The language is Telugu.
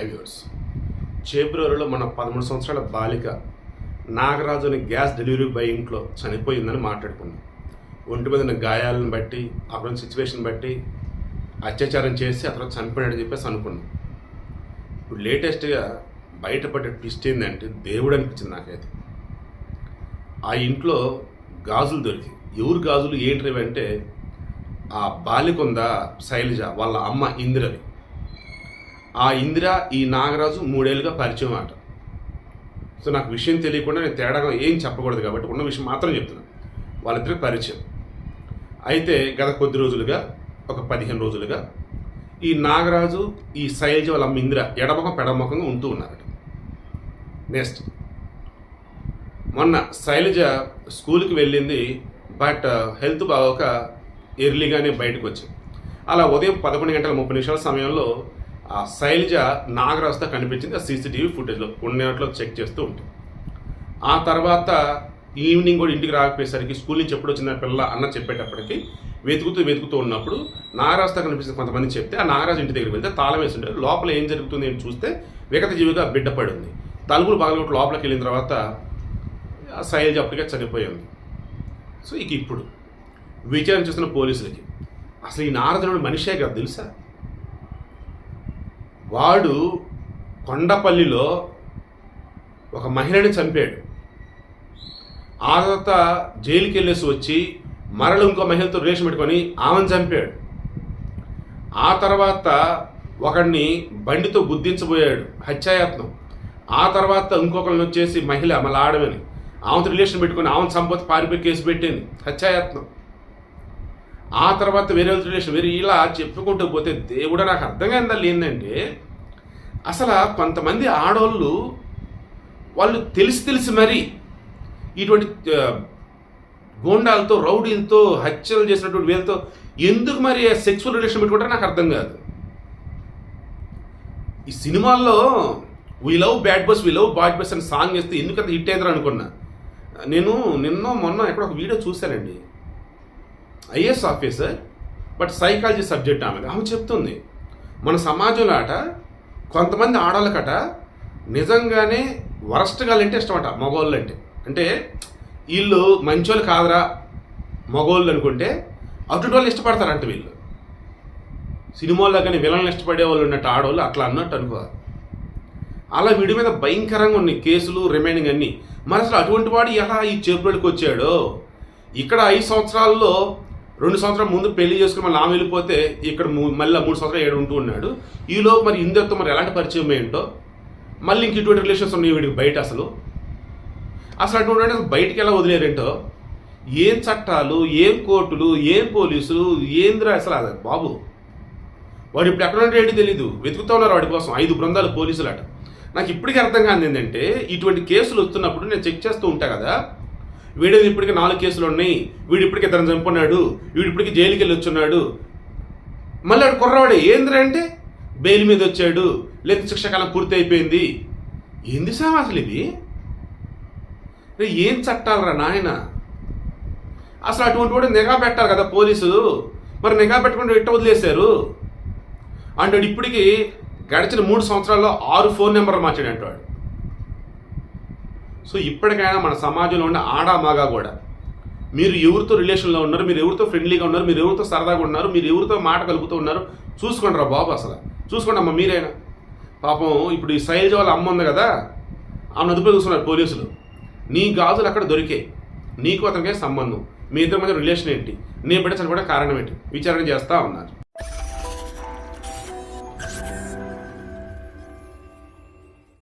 హైవ్యూర్స్ ఫిబ్రవరిలో మన పదమూడు సంవత్సరాల బాలిక నాగరాజు అనే గ్యాస్ డెలివరీ బాయ్ ఇంట్లో చనిపోయిందని మాట్లాడుకున్నాం ఒంటి మీద ఉన్న గాయాలను బట్టి అక్కడ సిచ్యువేషన్ బట్టి అత్యాచారం చేసి అతను చనిపోయాడని చెప్పేసి అనుకున్నాం. ఇప్పుడు లేటెస్ట్గా బయటపడే ట్విస్ట్ ఏంటంటే దేవుడు అనిపించింది నాకైతే. ఆ ఇంట్లో గాజులు దొరికి ఎవరు గాజులు ఏంటి అంటే ఆ బాలిక ఉందా శైలజ వాళ్ళ అమ్మ ఇందిరవి. ఆ ఇందిర ఈ నాగరాజు మూడేళ్ళుగా పరిచయం ఆట సో నాకు విషయం తెలియకుండా నేను తేడాగా ఏం చెప్పకూడదు కాబట్టి ఉన్న విషయం మాత్రం చెప్తున్నాను వాళ్ళిద్దరి పరిచయం. అయితే గత కొద్ది రోజులుగా ఒక పదిహేను రోజులుగా ఈ నాగరాజు ఈ శైలజ వాళ్ళ ఇందిర ఎడమొఖం పెడమొఖంగా ఉంటూ ఉన్నారట. నెక్స్ట్ మొన్న శైలజ స్కూల్కి వెళ్ళింది బట్ హెల్త్ బాగోక ఎర్లీగానే బయటకు వచ్చింది అలా ఉదయం పదకొండు గంటల ముప్పై నిమిషాల సమయంలో ఆ శైలజ నాగరాజుతో కనిపించింది ఆ సీసీటీవీ ఫుటేజ్లో. ఉన్నట్లో చెక్ చేస్తూ ఉంటుంది. ఆ తర్వాత ఈవినింగ్ కూడా ఇంటికి రాకపోయేసరికి స్కూల్ నుంచి ఎప్పుడు వచ్చిన పిల్ల అన్న చెప్పేటప్పటికి వెతుకుతూ వెతుకుతూ ఉన్నప్పుడు నాగరాజుతో కనిపిస్తుంది కొంతమంది చెప్తే ఆ నాగరాజు ఇంటి దగ్గరికి వెళ్తే తాళం వేసి లోపల ఏం జరుగుతుంది అని చూస్తే విగత జీవిగా బిడ్డ పడి ఉంది. తలుపులు బాగలగొట్టు లోపలికి వెళ్ళిన తర్వాత శైలజ అప్పటికే చనిపోయింది సో ఇక ఇప్పుడు విచారణ చేస్తున్న పోలీసులకి. అసలు ఈ నారదుడు మనిషే కదా తెలుసా? వాడు కొండపల్లిలో ఒక మహిళని చంపాడు. ఆ తర్వాత జైలుకి వెళ్ళేసి వచ్చి మరలు ఇంకో మహిళతో రిలేషన్ పెట్టుకొని ఆమెను చంపాడు. ఆ తర్వాత ఒకడిని బండితో గుద్దించబోయాడు హత్యాయత్నం. ఆ తర్వాత ఇంకొకరిని వచ్చేసి మహిళ మళ్ళీ ఆడమని. ఆమెతో రిలేషన్ పెట్టుకొని ఆమెను సంపత్తి పారిపోయి కేసు పెట్టింది. హత్యాయత్నం. ఆ తర్వాత వేరే రిలేషన్ వేరే ఇలా చెప్పుకుంటూ పోతే దేవుడు నాకు అర్థం కానిదాలు ఏంటంటే అసలు కొంతమంది ఆడవాళ్ళు వాళ్ళు తెలిసి తెలిసి మరి ఇటువంటి గోండాలతో రౌడీలతో హత్యలు చేసినటువంటి వీళ్ళతో ఎందుకు మరి సెక్సువల్ రిలేషన్ పెట్టుకుంటారో నాకు అర్థం కాదు. ఈ సినిమాల్లో we love bad bus we love bad bus అని సాంగ్ వేస్తే ఎందుకంత హిట్ అయిందని అనుకున్నా. నేను నిన్న మొన్న ఎక్కడ ఒక వీడియో చూశానండి. IAS officer but psychology subject ఆమె ఆమె చెప్తుంది మన సమాజంలో అట కొంతమంది ఆడవాళ్ళకట నిజంగానే వరస్ట్గా అంటే ఇష్టం అట మగవాళ్ళు అంటే. అంటే వీళ్ళు మంచోళ్ళు కాదురా మగవాళ్ళు అనుకుంటే అటు వాళ్ళు ఇష్టపడతారంట వీళ్ళు. సినిమాల్లో కానీ విలన్లు ఇష్టపడే వాళ్ళు ఉన్నట్టు ఆడవాళ్ళు అట్లా అన్నట్టు అనుకో అలా వీడి మీద భయంకరంగా ఉన్నాయి కేసులు రిమైనింగ్ అన్నీ. మరి అసలు అటువంటి వాడు ఎలా ఈ చేపులోకి వచ్చాడో? ఇక్కడ ఐదు సంవత్సరాల్లో రెండు సంవత్సరాల ముందు పెళ్ళి చేసుకుని మళ్ళీ ఆమె వెళ్ళిపోతే ఇక్కడ మూ- మళ్ళీ మూడు సంవత్సరాలు ఏడు ఉంటూ ఉన్నాడు. ఈలోపు మరి ఇందరితో మరి ఎలాంటి పరిచయం ఏంటో మళ్ళీ ఇంక ఇటువంటి రిలేషన్స్ ఉన్నాయి వీడికి బయట అసలు. అసలు అటువంటి అసలు బయటికి ఎలా వదిలేరేంటో ఏం చట్టాలు ఏం కోర్టులు ఏం పోలీసులు ఏంద్రా అసలు అది బాబు? వాడు ఇప్పుడు ఎక్కడ ఉంటాడో ఏంటి తెలియదు వెతుకుతా ఉన్నారు వాడి కోసం. ఐదు బృందాలు పోలీసులు అట. నాకు ఇప్పటికీ అర్థం కాదు ఏంటంటే ఇటువంటి కేసులు వస్తున్నప్పుడు నేను చెక్ చేస్తూ ఉంటా కదా వీడేది ఇప్పటికే నాలుగు కేసులు ఉన్నాయి. వీడు ఇప్పటికి ఇద్దరు చంపున్నాడు. వీడు ఇప్పటికి జైలుకి వెళ్ళి వచ్చున్నాడు మళ్ళీ వాడు కుర్రవాడు ఏంద్రా అంటే? బెయిల్ మీద వచ్చాడు. లేదా శిక్షకాలం పూర్తి అయిపోయింది. ఏంది సార్ అసలు ఇది? రే, ఏం చట్టాలరా నాయన? అసలు అటువంటి వాడు నిఘా పెట్టాలి కదా పోలీసు. మరి నిఘా పెట్టకుండా ఇట్ట వదిలేశారు? అంటాడు ఇప్పటికి గడిచిన మూడు సంవత్సరాల్లో ఆరు ఫోన్ నెంబర్లు మార్చాడు అంటాడు సో ఇప్పటికైనా మన సమాజంలో ఉన్న ఆడా మగా కూడా. మీరు ఎవరితో రిలేషన్లో ఉన్నారు మీరు ఎవరితో ఫ్రెండ్లీగా ఉన్నారు మీరు ఎవరితో సరదాగా ఉన్నారు మీరు ఎవరితో మాట కలుపుతూ ఉన్నారు చూసుకోండి రా బాబు అసలు? చూసుకోండి అమ్మ మీరైనా? పాపం ఇప్పుడు ఈ శైలజ వాళ్ళ అమ్మ ఉంది కదా ఆమె అదుపులో చూస్తున్నారు పోలీసులు. నీ గాజులు అక్కడ దొరికే నీకు అతనికే సంబంధం. మీ ఇద్దరి మధ్య రిలేషన్ ఏంటి? నీ బిడ్డ చనిపోవడం కారణం ఏంటి? విచారణ చేస్తూ ఉన్నారు.